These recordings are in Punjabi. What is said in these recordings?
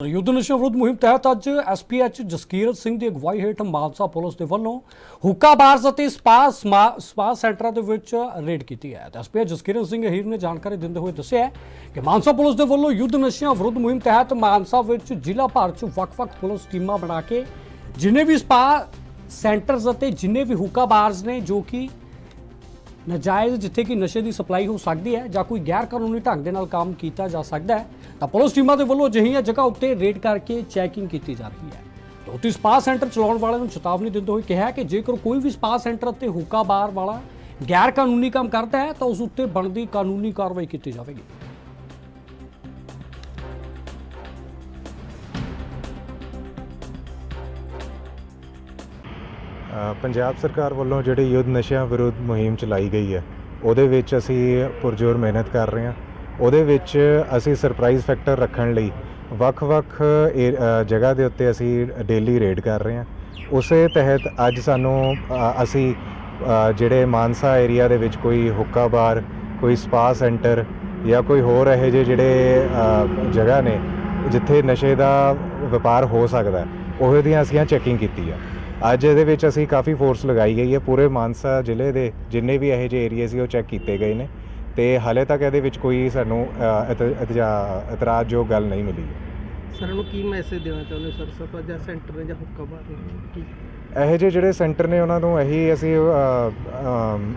ਯੁੱਧ ਨਸ਼ਾ ਵਿਰੁੱਧ ਮੁਹਿੰਮ ਤਹਿਤ ਅੱਜ ਐਸਪੀਐਚ ਜਸਕੀਰਤ ਸਿੰਘ ਦੀ ਅਗਵਾਈ ਹੇਠ ਮਾਨਸਾ ਪੁਲਿਸ ਦੇ ਵੱਲੋਂ ਹੁੱਕਾ ਬਾਰਸ ਅਤੇ ਸਪਾ ਸਮਾ- ਸਪਾ ਸੈਂਟਰਾਂ ਦੇ ਵਿੱਚ ਰੇਡ ਕੀਤੀ ਹੈ। ਤੇ ਐਸਪੀਐਚ ਜਸਕੀਰਤ ਸਿੰਘ ਹੀਰ ਨੇ ਜਾਣਕਾਰੀ ਦਿੰਦੇ ਹੋਏ ਦੱਸਿਆ ਕਿ ਮਾਨਸਾ ਪੁਲਿਸ ਦੇ ਵੱਲੋਂ ਯੁੱਧ ਨਸ਼ਿਆਂ ਵਿਰੁੱਧ ਮੁਹਿੰਮ ਤਹਿਤ ਮਾਨਸਾ ਵਿੱਚ ਜ਼ਿਲ੍ਹਾ ਭਰ 'ਚ ਵੱਖ-ਵੱਖ ਪੁਲਿਸ ਟੀਮਾਂ ਬਣਾ ਕੇ ਜਿੰਨੇ ਵੀ ਸਪਾ ਸੈਂਟਰਸ ਅਤੇ ਜਿੰਨੇ ਵੀ ਹੁੱਕਾ ਬਾਰਸ ਨੇ ਜੋ ਕਿ ਨਜਾਇਜ਼ ਜਿੱਥੇ ਕਿ ਨਸ਼ੇ ਦੀ ਸਪਲਾਈ ਹੋ ਸਕਦੀ ਹੈ ਜਾਂ ਕੋਈ ਗੈਰ ਕਾਨੂੰਨੀ ਢੰਗ ਦੇ ਨਾਲ ਕੰਮ ਕੀਤਾ ਜਾ ਸਕਦਾ ਹੈ, ਤਾਂ ਪੁਲਿਸ ਟੀਮਾਂ ਦੇ ਵੱਲੋਂ ਅਜਿਹੀਆਂ ਜਗ੍ਹਾ ਉੱਤੇ ਰੇਡ ਕਰਕੇ ਚੈਕਿੰਗ ਕੀਤੀ ਜਾ ਰਹੀ ਹੈ। ਤੇ ਉੱਥੇ ਸਪਾ ਸੈਂਟਰ ਚਲਾਉਣ ਵਾਲਿਆਂ ਨੂੰ ਚੇਤਾਵਨੀ ਦਿੰਦੇ ਹੋਏ ਕਿਹਾ ਕਿ ਜੇਕਰ ਕੋਈ ਵੀ ਸਪਾ ਸੈਂਟਰ ਅਤੇ ਹੁੱਕਾ ਬਾਰ ਵਾਲਾ ਗੈਰ ਕਾਨੂੰਨੀ ਕੰਮ ਕਰਦਾ ਹੈ, ਤਾਂ ਉਸ ਉੱਤੇ ਬਣਦੀ ਕਾਨੂੰਨੀ ਕਾਰਵਾਈ ਕੀਤੀ ਜਾਵੇਗੀ। ਪੰਜਾਬ ਸਰਕਾਰ ਵੱਲੋਂ ਜਿਹੜੀ ਯੁੱਧ ਨਸ਼ਿਆਂ ਵਿਰੁੱਧ ਮੁਹਿੰਮ ਚਲਾਈ ਗਈ ਹੈ, ਉਹਦੇ ਵਿੱਚ ਅਸੀਂ ਪੁਰਜੋਰ ਮਿਹਨਤ ਕਰ ਰਹੇ ਹਾਂ। ਉਹਦੇ ਵਿੱਚ ਅਸੀਂ ਸਰਪ੍ਰਾਈਜ਼ ਫੈਕਟਰ ਰੱਖਣ ਲਈ ਵੱਖ-ਵੱਖ ਏ- ਜਗ੍ਹਾ ਦੇ ਉੱਤੇ ਅਸੀਂ ਡੇਲੀ ਰੇਡ ਕਰ ਰਹੇ ਹਾਂ। ਉਸੇ ਤਹਿਤ ਅੱਜ ਸਾਨੂੰ ਅਸੀਂ ਜਿਹੜੇ ਮਾਨਸਾ ਏਰੀਆ ਦੇ ਵਿੱਚ ਕੋਈ ਹੁੱਕਾ ਬਾਰ, ਕੋਈ ਸਪਾ ਸੈਂਟਰ ਜਾਂ ਕੋਈ ਹੋਰ ਇਹੋ ਜਿਹੇ ਜਿਹੜੇ ਜਗ੍ਹਾ ਨੇ, ਜਿੱਥੇ ਨਸ਼ੇ ਦਾ ਵਪਾਰ ਹੋ ਸਕਦਾ ਹੈ ਦੀਆਂ ਅਸੀਂ ਚੈਕਿੰਗ ਕੀਤੀ ਆ ਅੱਜ ਇਹਦੇ ਵਿੱਚ ਅਸੀਂ ਕਾਫੀ ਫੋਰਸ ਲਗਾਈ ਗਈ ਹੈ। ਪੂਰੇ ਮਾਨਸਾ ਜ਼ਿਲ੍ਹੇ ਦੇ ਜਿੰਨੇ ਵੀ ਇਹੋ ਜਿਹੇ ਏਰੀਆ ਸੀ ਉਹ ਚੈੱਕ ਕੀਤੇ ਗਏ ਨੇ। ਤੇ ਹਾਲੇ ਤੱਕ ਇਹਦੇ ਵਿੱਚ ਕੋਈ ਸਾਨੂੰ ਅ, ਇਤ- ਇਤਰਾਜ਼ਯੋਗ ਗੱਲ ਨਹੀਂ ਮਿਲੀ ਸਰ ਨੂੰ ਕੀ ਮੈਸੇਜ ਦੇਣਾ ਚਾਹੁੰਦੇ ਸਰ? ਸਭਾ ਜਾਂ ਸੈਂਟਰ ਨੇ ਜਾਂ ਹੁੱਕਾ ਬਾਰ ਕੀ? ਇਹੋ ਜਿਹੇ ਜਿਹੜੇ ਸੈਂਟਰ ਨੇ ਉਹਨਾਂ ਨੂੰ ਇਹੀ ਅਸੀਂ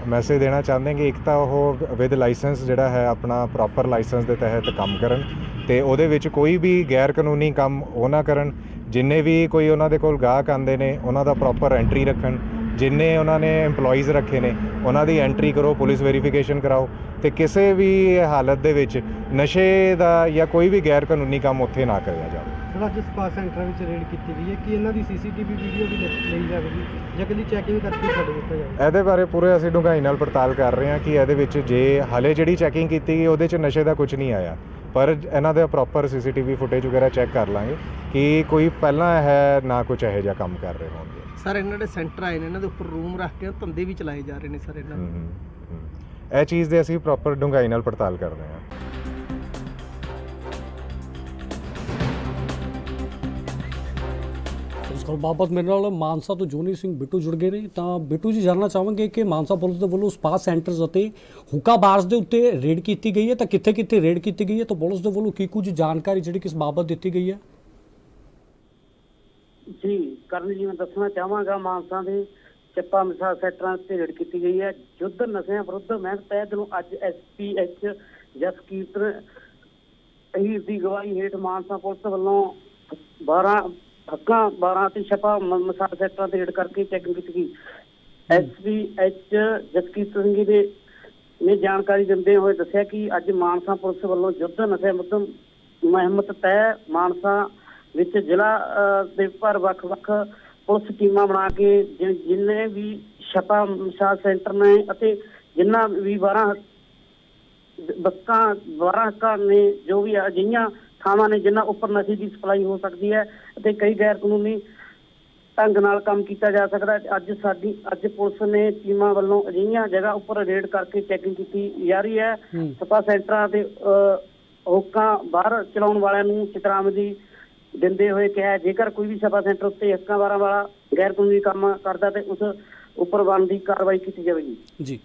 ਮੈਸੇਜ ਦੇਣਾ ਚਾਹੁੰਦੇ ਹਾਂ ਕਿ ਇੱਕ ਤਾਂ ਉਹ ਵਿਦ ਲਾਇਸੈਂਸ ਜਿਹੜਾ ਹੈ, ਆਪਣਾ ਪ੍ਰੋਪਰ ਲਾਇਸੈਂਸ ਦੇ ਤਹਿਤ ਕੰਮ ਕਰਨ ਤੇ ਉਹਦੇ ਵਿੱਚ ਕੋਈ ਵੀ ਗੈਰ ਕਾਨੂੰਨੀ ਕੰਮ ਉਹ ਨਾ ਕਰਨ। ਜਿੰਨੇ ਵੀ ਕੋਈ ਉਹਨਾਂ ਦੇ ਕੋਲ ਗਾਹਕ ਆਉਂਦੇ ਨੇ, ਉਹਨਾਂ ਦਾ ਪ੍ਰੋਪਰ ਐਂਟਰੀ ਰੱਖਣ। ਜਿੰਨੇ ਉਹਨਾਂ ਨੇ EMPLOYEES ਰੱਖੇ ਨੇ ਉਹਨਾਂ ਦੀ ਐਂਟਰੀ ਕਰੋ ਪੁਲਿਸ ਵੈਰੀਫਿਕੇਸ਼ਨ ਕਰਾਓ। ਤੇ ਕਿਸੇ ਵੀ ਹਾਲਤ ਦੇ ਵਿੱਚ ਨਸ਼ੇ ਦਾ ਜਾਂ ਕੋਈ ਵੀ ਗੈਰ ਕਾਨੂੰਨੀ ਕੰਮ ਉੱਥੇ ਨਾ ਕਰਿਆ ਜਾਵੇ। ਸਰ ਅੱਜ ਸਪਾ ਸੈਂਟਰਾਂ ਵਿੱਚ ਰੇਡ ਕੀਤੀ ਗਈ ਹੈ। ਕਿ ਇਹਨਾਂ ਦੀ ਸੀਸੀਟੀਵੀ ਵੀਡੀਓ ਵੀ ਲਈ ਜਾਵੇਗੀ? ਜਾਂ ਕੱਲੀ ਚੈਕਿੰਗ ਕਰਕੇ ਛੱਡ ਦਿੱਤਾ ਜਾਵੇ ਇਹਦੇ ਬਾਰੇ ਪੂਰੇ ਅਸੀਂ ਡੂੰਘਾਈ ਨਾਲ ਪੜਤਾਲ ਕਰ ਰਹੇ ਹਾਂ ਕਿ ਇਹਦੇ ਵਿੱਚ ਜੇ ਹਲੇ ਜਿਹੜੀ ਚੈਕਿੰਗ ਕੀਤੀ ਗਈ ਉਹਦੇ 'ਚ ਨਸ਼ੇ ਦਾ ਕੁਝ ਨਹੀਂ ਆਇਆ। ਪਰ ਇਹਨਾਂ ਦਾ ਪ੍ਰੋਪਰ ਸੀਸੀਟੀਵੀ ਫੁਟੇਜ ਵਗੈਰਾ ਚੈੱਕ ਕਰ ਲਾਂਗੇ ਕਿ ਕੋਈ ਪਹਿਲਾਂ ਹੈ ਨਾ ਕੁਝ ਇਹੋ ਜਿਹਾ ਕੰਮ ਕਰ ਰਹੇ ਹੋਣਗੇ। ਸਰ ਇਹਨਾਂ ਦੇ ਸੈਂਟਰ ਆਏ ਨੇ ਇਹਨਾਂ ਦੇ ਉੱਪਰ ਰੂਮ ਰੱਖ ਕੇ ਧੰਦੇ ਵੀ ਚਲਾਏ ਜਾ ਰਹੇ ਨੇ ਸਰ ਇਹਨਾਂ। ਇਹ ਚੀਜ਼ ਦੇ ਅਸੀਂ ਪ੍ਰੋਪਰ ਡੂੰਘਾਈ ਨਾਲ ਪੜਤਾਲ ਕਰ ਰਹੇ ਹਾਂ। ਇਸ ਬਾਬਤ ਮੇਰੇ ਨਾਲ ਮਾਨਸਾ ਤੋਂ ਜੋਨੀ ਸਿੰਘ ਬਿੱਟੂ ਜੁੜ ਗਏ ਨੇ। ਤਾਂ ਬਿੱਟੂ ਜੀ ਜਾਣਨਾ ਚਾਹਾਂਗੇ ਕਿ ਮਾਨਸਾ ਪੁਲਿਸ ਦੇ ਵੱਲੋਂ ਸਪਾ ਸੈਂਟਰਸ ਅਤੇ ਹੁੱਕਾ ਬਾਰਸ ਦੇ ਉੱਤੇ ਰੇਡ ਕੀਤੀ ਗਈ ਹੈ। ਤਾਂ ਕਿੱਥੇ ਕਿੱਥੇ ਰੇਡ ਕੀਤੀ ਗਈ ਹੈ? ਤਾਂ ਪੁਲਿਸ ਦੇ ਵੱਲੋਂ ਕੀ ਕੁਝ ਜਾਣਕਾਰੀ ਜਿਹੜੀ ਕਿਸ ਬਾਬਤ ਦਿੱਤੀ ਗਈ ਹੈ? ਜੀ, ਕਰਨ ਜੀ, ਮੈਂ ਦੱਸਣਾ ਚਾਹਾਂਗਾ, ਮਾਨਸਾ ਦੇ ਚੱਪਾ ਮਿਸਾ ਸੈਕਟਰਾਂ ਤੇ ਰੇਡ ਕੀਤੀ ਗਈ ਹੈ। ਯੁੱਧ ਨਸ਼ਿਆਂ ਵਿਰੁੱਧ ਮੈਂ ਤਹਿਤ ਨੂੰ ਅੱਜ ਐਸਪੀਐਚ ਜਸਕੀਰਤ ਅਹੀਰ ਦੀ ਗਵਾਹੀ ਹੇਠ ਮਾਨਸਾ ਪੁਲਿਸ ਵੱਲੋਂ 12 ਹੱਕਾਂ 12 ਤੇ ਛਪਾ ਮਿਸਾ ਸੈਕਟਰਾਂ ਤੇ ਰੇਡ ਕਰਕੇ ਚੈਕਿੰਗ ਕੀਤੀ ਗਈ ਐਸਪੀਐਚ ਜਸਕੀਰਤ ਸਿੰਘ ਦੇ ਨੇ ਜਾਣਕਾਰੀ ਦਿੰਦੇ ਹੋਏ ਦੱਸਿਆ ਕਿ ਅੱਜ ਮਾਨਸਾ ਪੁਲਿਸ ਵੱਲੋਂ ਯੁੱਧ ਨਸ਼ੇ ਮੁੱਦਮ ਮੁਹਿੰਮਤ ਤਹਿ ਮਾਨਸਾ ਵਿੱਚ ਜ਼ਿਲ੍ਹਾ ਦੇ ਪਰ ਵੱਖ-ਵੱਖ ਪੁਲਿਸ ਟੀਮਾਂ ਬਣਾ ਕੇ ਜਿੰਨੇ ਵੀ ਛਪਾ ਮਿਸਾਲ ਸੈਂਟਰ ਨੇ ਅਤੇ ਜਿੰਨਾ ਵੀ 12 ਬੱਕਾਂ 12 ਹੱਕਾਂ ਨੇ ਜੋ ਵੀ ਅਜਿਹੀਆਂ ਥਾਵਾਂ ਨੇ ਜਿਨ੍ਹਾਂ ਉੱਪਰ ਨਸ਼ੇ ਦੀ ਸਪਲਾਈ ਹੋ ਸਕਦੀ ਹੈ ਅਤੇ ਕਈ ਗੈਰ ਕਾਨੂੰਨੀ ਢੰਗ ਨਾਲ ਕੰਮ ਕੀਤਾ ਜਾ ਸਕਦਾ ਹੈ। ਅੱਜ ਸਾਡੀ ਅੱਜ ਪੁਲਿਸ ਨੇ ਟੀਮਾਂ ਵੱਲੋਂ ਅਜਿਹੀਆਂ ਜਗ੍ਹਾ ਉੱਪਰ ਰੇਡ ਕਰਕੇ ਚੈਕਿੰਗ ਕੀਤੀ ਜਾ ਰਹੀ ਹੈ। ਸਪਾ ਸੈਂਟਰਾਂ ਤੇ ਹੁੱਕਾਂ ਬਾਹਰ ਚਲਾਉਣ ਵਾਲਿਆਂ ਨੂੰ ਚੇਤਾਵਨੀ ਦਿੰਦੇ ਹੋਏ ਕਿਹਾ ਜੇਕਰ ਕੋਈ ਵੀ ਸਪਾ ਸੈਂਟਰ ਉੱਤੇ ਹੱਕਾਂ ਬਾਰਾਂ ਵਾਲਾ ਗੈਰ ਕਾਨੂੰਨੀ ਕੰਮ ਕਰਦਾ ਤੇ ਉਸ ਉੱਪਰ ਬਣਦੀ ਕਾਰਵਾਈ ਕੀਤੀ ਜਾਵੇਗੀ। ਜੀ।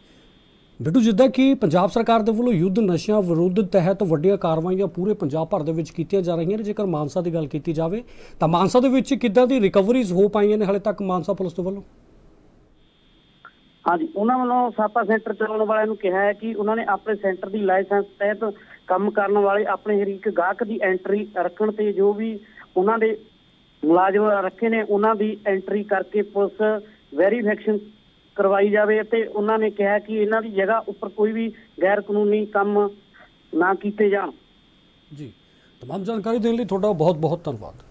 ਬਿੱਟੂ ਜਿੱਦਾਂ ਕਿ ਪੰਜਾਬ ਸਰਕਾਰ ਦੇ ਵੱਲੋਂ ਯੁੱਧ ਨਸ਼ਿਆਂ ਵਿਰੁੱਧ ਤਹਿਤ ਵੱਡੀਆਂ ਕਾਰਵਾਈਆਂ ਪੂਰੇ ਪੰਜਾਬ ਭਰ ਦੇ ਵਿੱਚ ਕੀਤੀਆਂ ਜਾ ਰਹੀਆਂ ਨੇ। ਜੇਕਰ ਮਾਨਸਾ ਦੀ ਗੱਲ ਕੀਤੀ ਜਾਵੇ, ਤਾਂ ਮਾਨਸਾ ਦੇ ਵਿੱਚ ਕਿੱਦਾਂ ਦੀ ਰਿਕਵਰੀਜ਼ ਹੋ ਪਾਈਆਂ ਨੇ ਹਾਲੇ ਤੱਕ ਮਾਨਸਾ ਪੁਲਿਸ ਦੇ ਵੱਲੋਂ? ਹਾਂਜੀ, ਉਹਨਾਂ ਵੱਲੋਂ ਸਾਪਾ ਸੈਂਟਰ ਚਲਾਉਣ ਵਾਲਿਆਂ ਨੂੰ ਕਿਹਾ ਹੈ ਕਿ ਉਹਨਾਂ ਨੇ ਆਪਣੇ ਸੈਂਟਰ ਦੀ ਲਾਇਸੈਂਸ ਤਹਿਤ ਕੰਮ ਕਰਨ ਵਾਲੇ ਆਪਣੇ ਹਰੀਕ ਗਾਹਕ ਦੀ ਐਂਟਰੀ ਰੱਖਣ ਤੇ ਜੋ ਵੀ ਉਹਨਾਂ ਦੇ ਮੁਲਾਜ਼ਮ ਰੱਖੇ ਨੇ, ਉਹਨਾਂ ਦੀ ਐਂਟਰੀ ਕਰਕੇ ਪੁਲਿਸ ਵੈਰੀਫਿਕੇਸ਼ਨ ਕਰਵਾਈ ਜਾਵੇ ਅਤੇ ਉਹਨਾਂ ਨੇ ਕਿਹਾ ਕਿ ਇਹਨਾਂ ਦੀ ਜਗ੍ਹਾ ਉੱਪਰ ਕੋਈ ਵੀ ਗੈਰ ਕਾਨੂੰਨੀ ਕੰਮ ਨਾ ਕੀਤੇ ਜਾਣ। ਜੀ। ਤਮਾਮ ਜਾਣਕਾਰੀ ਦੇਣ ਲਈ ਤੁਹਾਡਾ ਬਹੁਤ ਬਹੁਤ ਧੰਨਵਾਦ।